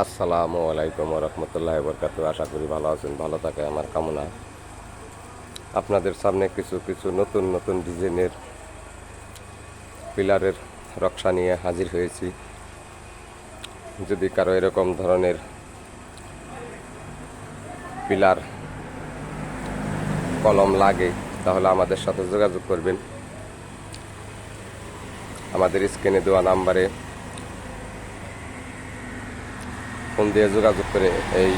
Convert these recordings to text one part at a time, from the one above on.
আসসালামু আলাইকুম রহমতুল্লাহ বরকাত আশা করি ভালো আছেন, ভালো থাকে আমার কামনা। আপনাদের সামনে কিছু কিছু নতুন নতুন ডিজাইনের পিলারের রক্ষা নিয়ে হাজির হয়েছি। যদি কারও এরকম ধরনের পিলার, কলম লাগে, তাহলে আমাদের সাথে যোগাযোগ করবেন। আমাদের স্ক্রিনে দেওয়া নাম্বারে ফোন দিয়ে যোগাযোগ করে এই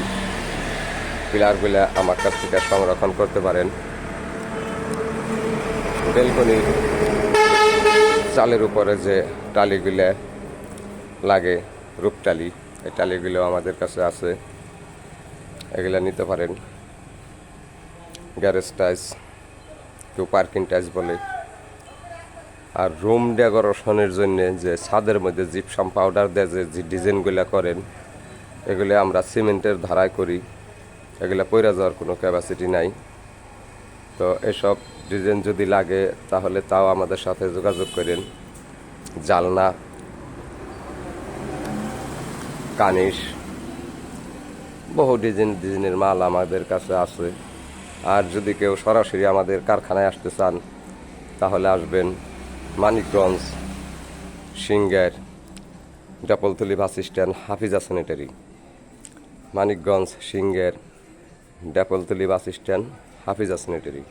পিলারগুলো আমার কাছ থেকে সংরক্ষণ করতে পারেন। বেলকনি চালের উপরে যে টালিগুলো লাগে রূপটালি এই টালিগুলো আমাদের কাছে আছে। এগুলো নিতে পারেন। গ্যারেজ টাইস, কেউ পার্কিং টাইস বলে। আর রুম ডেকোরেশনের জন্য যে ছাদের মধ্যে জিপসাম পাউডার দিয়ে যে ডিজাইনগুলো করেন এগুলো আমরা সিমেন্টের ধারায় করি। এগুলো পইরা যাওয়ার কোনো ক্যাপাসিটি নাই। তো এসব ডিজাইন যদি লাগে, তাহলে তাও আমাদের সাথে যোগাযোগ করেন। জালনা, কানিশ, বহু ডিজাইন ডিজাইনের মাল আমাদের কাছে আছে। আর যদি কেউ সরাসরি আমাদের কারখানায় আসতে চান, তাহলে আসবেন Manikganj, Singair, ডাপলতলি bus stand, Hafiza sanitary. Manikganj সিঙ্গের ড্যাপলতলি বাস স্ট্যান্ড হাফিজা স্যানিটারি